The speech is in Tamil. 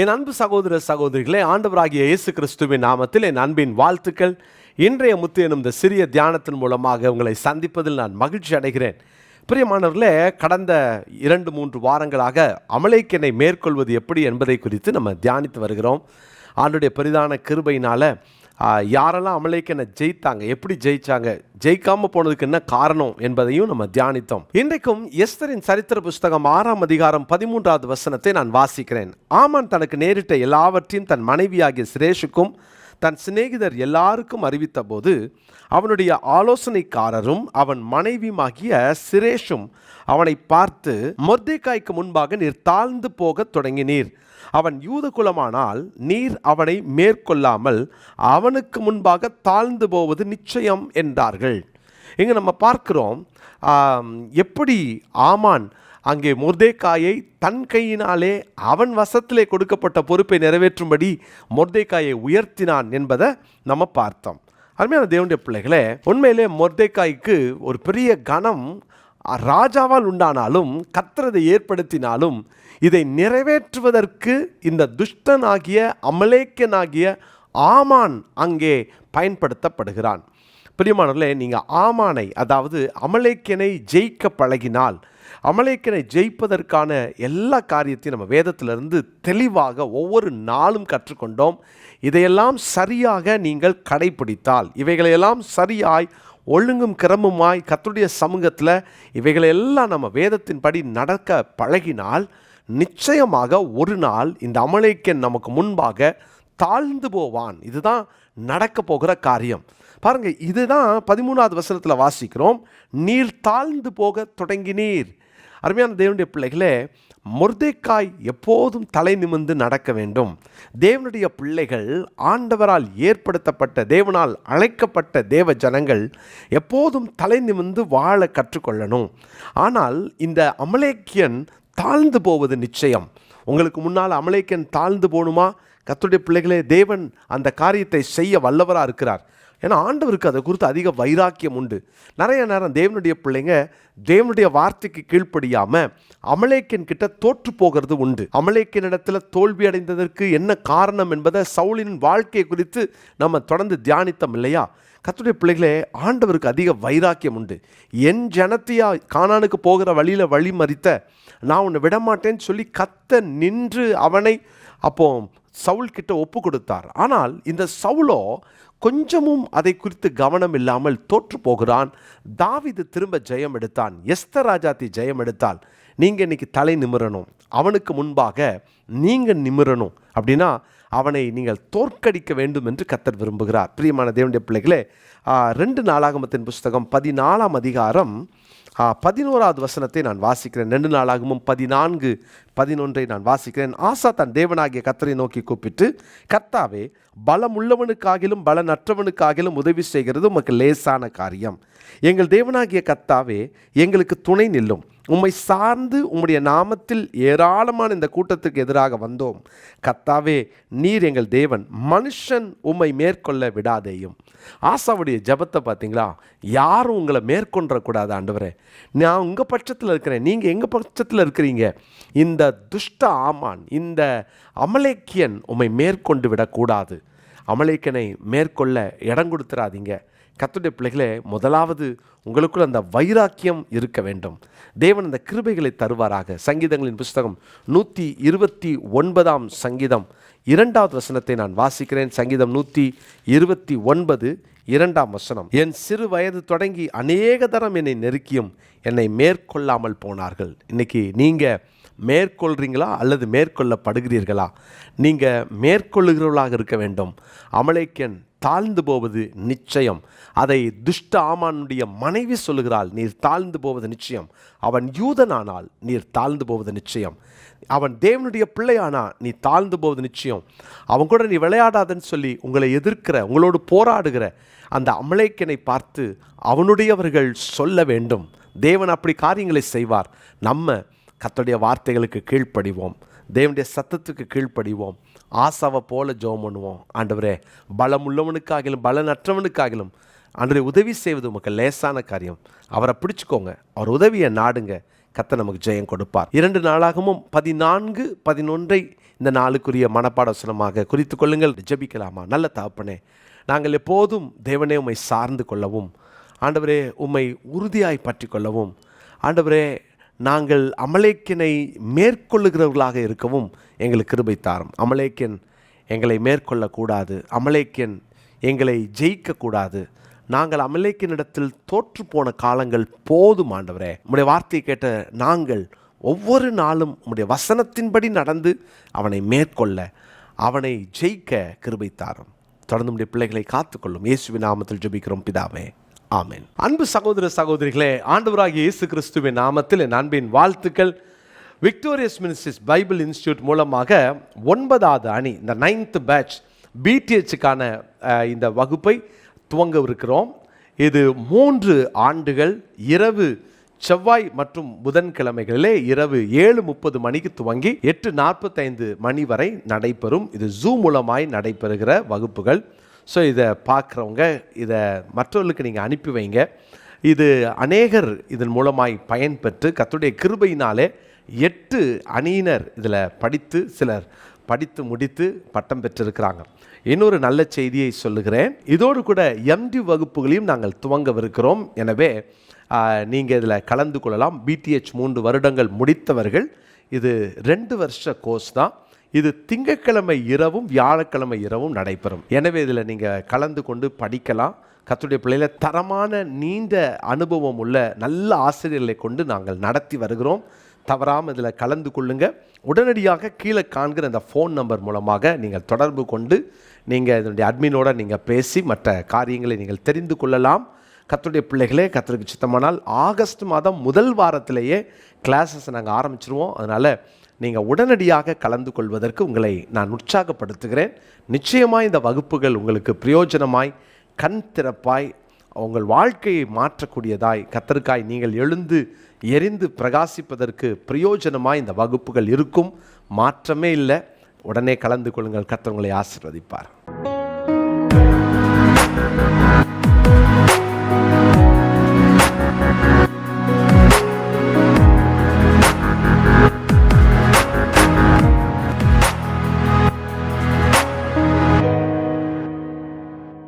என் அன்பு சகோதர சகோதரிகளே ஆண்டவராகிய இயேசு கிறிஸ்துவின் நாமத்தில் என் அன்பின் வாழ்த்துக்கள். இன்றைய முத்து எனும் இந்த சிறிய தியானத்தின் மூலமாக உங்களை சந்திப்பதில் நான் மகிழ்ச்சி அடைகிறேன். பிரியமானவர்களே கடந்த இரண்டு மூன்று வாரங்களாக அமலேக்கனை மேற்கொள்வது எப்படி என்பதை குறித்து நம்ம தியானித்து வருகிறோம். ஆண்டுடைய பெரிதான கிருபையினால் யாரெல்லாம் அமலேக்கனை ஜெயித்தாங்க எப்படி ஜெயிச்சாங்க ஜெயிக்காம போனதுக்கு என்ன காரணம் என்பதையும் நம்ம தியானித்தோம். இன்றைக்கும் எஸ்தரின் சரித்திர புஸ்தகம் ஆறாம் அதிகாரம் பதிமூன்றாவது வசனத்தை நான் வாசிக்கிறேன். ஆமான் தனக்கு நேரிட்ட எல்லாவற்றையும் தன் மனைவியாகிய சிரேஷுக்கும் தன் சிநேகிதர் எல்லாருக்கும் அறிவித்த போது அவனுடைய ஆலோசனைக்காரரும் அவன் மனைவியுமாகிய சிரேஷும் அவனை பார்த்து மொர்தேக்காய்க்கு முன்பாக நீர் தாழ்ந்து போகத் தொடங்கினீர். அவன் யூத குலமானால் நீர் அவனை மேற்கொள்ளாமல் அவனுக்கு முன்பாக தாழ்ந்து போவது நிச்சயம் என்றார்கள். இங்கே நம்ம பார்க்கிறோம் எப்படி ஆமான் அங்கே முர்தேக்காயை தன் கையினாலே அவன் வசத்திலே கொடுக்கப்பட்ட பொறுப்பை நிறைவேற்றும்படி முர்தேக்காயை உயர்த்தினான் என்பதை நம்ம பார்த்தோம். அருமையான தேவனுடைய பிள்ளைகளே உண்மையிலே முர்தேக்காய்க்கு ஒரு பெரிய கணம் ராஜாவால் உண்டானாலும் கத்திரதை ஏற்படுத்தினாலும் இதை நிறைவேற்றுவதற்கு இந்த துஷ்டனாகிய அமலேக்கனாகிய ஆமான் அங்கே பயன்படுத்தப்படுகிறான். பிரியமானவர்களே நீங்கள் ஆமானை அதாவது அமலேக்கனை ஜெயிக்க பழகினால் அமலேக்கனை ஜெயிப்பதற்கான எல்லா காரியத்தையும் நம்ம வேதத்திலிருந்து தெளிவாக ஒவ்வொரு நாளும் கற்றுக்கொண்டோம். இதையெல்லாம் சரியாக நீங்கள் கடைபிடித்தால் இவைகளையெல்லாம் சரியாய் ஒழுங்கும் கிரமமாய் கத்துடைய சமூகத்தில் இவைகளையெல்லாம் நம்ம வேதத்தின்படி நடக்க பழகினால் நிச்சயமாக ஒரு நாள் இந்த அமலேக்கன் நமக்கு முன்பாக தாழ்ந்து போவான். இதுதான் நடக்க போகிற காரியம். பாருங்க இதுதான் பதிமூணாவது வசனத்தில் வாசிக்கிறோம். நீர் தாழ்ந்து போக தொடங்கினீர். அருமையான தேவனுடைய பிள்ளைகளே முர்தேக்காய் எப்போதும் தலை நிமிர்ந்து நடக்க வேண்டும். தேவனுடைய பிள்ளைகள் ஆண்டவரால் ஏற்படுத்தப்பட்ட தேவனால் அழைக்கப்பட்ட தேவ ஜனங்கள் எப்போதும் தலை நிமிர்ந்து வாழ கற்றுக்கொள்ளணும். ஆனால் இந்த அமலேக்கியன் தாழ்ந்து போவது நிச்சயம். உங்களுக்கு முன்னால் அமலேக்கன் தாழ்ந்து போகணுமா கத்துடைய பிள்ளைகளே தேவன் அந்த காரியத்தை செய்ய வல்லவராக இருக்கிறார். ஏன்னா ஆண்டவருக்கு அதை குறித்து அதிக வைராக்கியம் உண்டு. நிறைய நேரம் தேவனுடைய பிள்ளைங்க தேவனுடைய வார்த்தைக்கு கீழ்ப்படியாமல் அமலேக்கன் கிட்ட தோற்று போகிறது உண்டு. அமலேக்கனிடத்துல தோல்வி அடைந்ததற்கு என்ன காரணம் என்பதை சவுலின் வாழ்க்கை குறித்து நம்ம தொடர்ந்து தியானித்தோம் இல்லையா? கத்துடைய பிள்ளைகளே ஆண்டவருக்கு அதிக வைராக்கியம் உண்டு. என் ஜனத்தையா காணானுக்கு போகிற வழியில் வழி மறித்த நான் உன்னை விடமாட்டேன்னு சொல்லி கத்த நின்று அவனை அப்போ சவுல் கிட்ட ஒப்பு கொடுத்தார். ஆனால் இந்த சவுலோ கொஞ்சமும் அதை குறித்து கவனம் இல்லாமல் தோற்று போகிறான். தாவிது திரும்ப ஜெயம் எடுத்தான். எஸ்தர் ராஜாத்தி ஜெயம் எடுத்தால் நீங்கள் இன்னைக்கு தலை நிமிரணும். அவனுக்கு முன்பாக நீங்கள் நிமிரணும். அப்படின்னா அவனை நீங்கள் தோற்கடிக்க வேண்டும் என்று கத்தர் விரும்புகிறார். பிரியமான தேவனுடைய பிள்ளைகளே ரெண்டு நாளாகமத்தின் புஸ்தகம் பதினாலாம் அதிகாரம் பதினோராவது வசனத்தை நான் வாசிக்கிறேன். ரெண்டு நாளாகவும் பதினான்கு பதினொன்றை நான் வாசிக்கிறேன். ஆசா தன் தேவனாகிய கத்தரை நோக்கி கூப்பிட்டு கர்த்தாவே பல பலனற்றவனுக்காகிலும் உதவி செய்கிறது உமக்கு லேசான காரியம். எங்கள் தேவனாகிய கர்த்தாவே எங்களுக்கு துணை நில்லும். உம்மை சார்ந்து உம்முடைய நாமத்தில் ஏராளமான இந்த கூட்டத்துக்கு எதிராக வந்தோம். கத்தாவே நீர் எங்கள் தேவன் மனுஷன் உம்மை மேற்கொள்ள விடாதேயும். ஆசாவுடைய ஜெபத்தை பார்த்தீங்களா? யாரும் உங்களை மேற்கொண்டக்கூடாது ஆண்டவரே. நான் உங்கள் பட்சத்தில் இருக்கிறேன். நீங்கள் எங்கள் பட்சத்தில் இருக்கிறீங்க? இந்த துஷ்ட ஆமான் இந்த அமலேக்கியன் உம்மை மேற்கொண்டு விடக்கூடாது. அமலேக்கனை மேற்கொள்ள இடம் கொடுத்துடாதீங்க கத்துடைய பிள்ளைகளே முதலாவது உங்களுக்குள் அந்த வைராக்கியம் இருக்க வேண்டும். தேவன் அந்த கிருபைகளை தருவாராக. சங்கீதங்களின் புஸ்தகம் நூற்றி இருபத்தி ஒன்பதாம் சங்கீதம். இரண்டாவது வசனத்தை நான் வாசிக்கிறேன். சங்கீதம் நூற்றி இருபத்தி ஒன்பது இரண்டாம் வசனம் என் சிறு வயது தொடங்கி அநேக தரம் என்னை நெருக்கியும் என்னை மேற்கொள்ளாமல் போனார்கள். இன்னைக்கு நீங்கள் மேற்கொள்கிறீங்களா அல்லது மேற்கொள்ளப்படுகிறீர்களா? நீங்கள் மேற்கொள்ளுகிறவர்களாக இருக்க வேண்டும். அமலேக்கன் தாழ்ந்து போவது நிச்சயம். அதை துஷ்ட ஆமானுடைய மனைவி சொல்லுகிறாள் நீர் தாழ்ந்து போவது நிச்சயம். அவன் யூதனானால் நீர் தாழ்ந்து போவது நிச்சயம். அவன் தேவனுடைய பிள்ளையானா நீ தாழ்ந்து போவது நிச்சயம். அவன் கூட நீ விளையாடாதன்னு சொல்லி உங்களை எதிர்க்கிற உங்களோடு போராடுகிற அந்த அமலேக்கனை பார்த்து அவனுடையவர்கள் சொல்ல வேண்டும். தேவன் அப்படி காரியங்களை செய்வார். நம்ம கத்தோடைய வார்த்தைகளுக்கு கீழ்ப்படிவோம். தேவனுடைய சத்தத்துக்கு கீழ்ப்படிவோம். ஆசாவை போல ஜோம் பண்ணுவோம். ஆண்டவரே பலம் உள்ளவனுக்காகிலும் பலனற்றவனுக்காகிலும் அன்றைய உதவி செய்வது உமக்கு லேசான காரியம். அவரை பிடிச்சிக்கோங்க. அவர் உதவியை நாடுங்க. கத்த நமக்கு ஜெயம் கொடுப்பார். இரண்டு நாளாகவும் பதினான்கு பதினொன்றை இந்த நாளுக்குரிய மனப்பாடோசனமாக குறித்து கொள்ளுங்கள். ஜெபிக்கலாமா? நல்ல தாப்பனே நாங்கள் எப்போதும் தேவனே உம்மை சார்ந்து கொள்ளவும் ஆண்டவரே உம்மை உறுதியாய் பற்றி கொள்ளவும் ஆண்டவரே நாங்கள் அமலேக்கினை மேற்கொள்ளுகிறவர்களாக இருக்கவும் எங்களுக்கு கிருபை தாரும். அமலேக்கியன் எங்களை மேற்கொள்ளக்கூடாது அமலேக்கியன் எங்களை ஜெயிக்கக்கூடாது நாங்கள் அமலேக்கினிடத்தில் தோற்று போன காலங்கள் போதும் ஆண்டவரே. உம்முடைய வார்த்தையை கேட்ட நாங்கள் ஒவ்வொரு நாளும் உம்முடைய வசனத்தின்படி நடந்து அவனை மேற்கொள்ள அவனை ஜெயிக்க கிருபை தாரும். தொடர்ந்து உடைய பிள்ளைகளை காத்துக்கொள்ளும். இயேசுவின் நாமத்தில் ஜெபிக்கிறோம் பிதாவே. ஆமேன். அன்பு சகோதர சகோதரிகளே ஆண்டவராகிய இயேசு கிறிஸ்துவின் நாமத்தில் என் அன்பின் வாழ்த்துக்கள். விக்டோரியஸ் மினிஸ்ட்ரிஸ் பைபிள் இன்ஸ்டியூட் மூலமாக ஒன்பதாவது அணி இந்த நைன்த் பேட்ச் பிடிஹெச்சுக்கான இந்த வகுப்பை துவங்கவிருக்கிறோம். இது மூன்று ஆண்டுகள் இரவு செவ்வாய் மற்றும் புதன்கிழமைகளிலே இரவு ஏழு முப்பது மணிக்கு துவங்கி எட்டு நாற்பத்தைந்து மணி வரை நடைபெறும். இது ஜூம் மூலமாய் நடைபெறுகிற வகுப்புகள். ஸோ இதை பார்க்குறவங்க இதை மற்றவர்களுக்கு நீங்கள் அனுப்பி வைங்க. இது அநேகர் இதன் மூலமாய் பயன்பெற்று கத்துடைய கிருபையினாலே எட்டு அணியினர் இதில் படித்து சிலர் படித்து முடித்து பட்டம் பெற்றிருக்கிறாங்க. இன்னொரு நல்ல செய்தியை சொல்லுகிறேன். இதோடு கூட எம்டி வகுப்புகளையும் நாங்கள் துவங்கவிருக்கிறோம். எனவே நீங்கள் இதில் கலந்து கொள்ளலாம். பிடிஹெச் மூன்று வருடங்கள் முடித்தவர்கள். இது ரெண்டு வருஷ கோர்ஸ் தான். இது திங்கட்கிழமை இரவும் வியாழக்கிழமை இரவும் நடைபெறும். எனவே இதில் நீங்கள் கலந்து கொண்டு படிக்கலாம். கத்துடைய பிள்ளையில தரமான நீண்ட அனுபவம் உள்ள நல்ல ஆசிரியர்களை கொண்டு நாங்கள் நடத்தி வருகிறோம். தவறாமல் இதில் கலந்து கொள்ளுங்கள் உடனடியாக கீழே காண்கிற அந்த ஃபோன் நம்பர் மூலமாக நீங்கள் தொடர்பு கொண்டு நீங்கள் இதனுடைய அட்மினோட நீங்கள் பேசி மற்ற காரியங்களை நீங்கள் தெரிந்து கொள்ளலாம். கத்தருடைய பிள்ளைகளே கத்தருக்கு சித்தமானால் ஆகஸ்ட் மாதம் முதல் வாரத்திலேயே கிளாஸஸ் நாங்கள் ஆரம்பிச்சிருவோம். அதனால் நீங்கள் உடனடியாக கலந்து கொள்வதற்கு உங்களை நான் உற்சாகப்படுத்துகிறேன். நிச்சயமாக இந்த வகுப்புகள் உங்களுக்கு பிரயோஜனமாய் கண் திறப்பாய் உங்கள் வாழ்க்கையை மாற்றக்கூடியதாய் கத்தருக்காய் நீங்கள் எழுந்து எரிந்து பிரகாசிப்பதற்கு பிரயோஜனமாய் இந்த வகுப்புகள் இருக்கும். மாற்றமே இல்லை. உடனே கலந்து கொள்ளுங்கள். கத்தர் உங்களை ஆசிர்வதிப்பார்.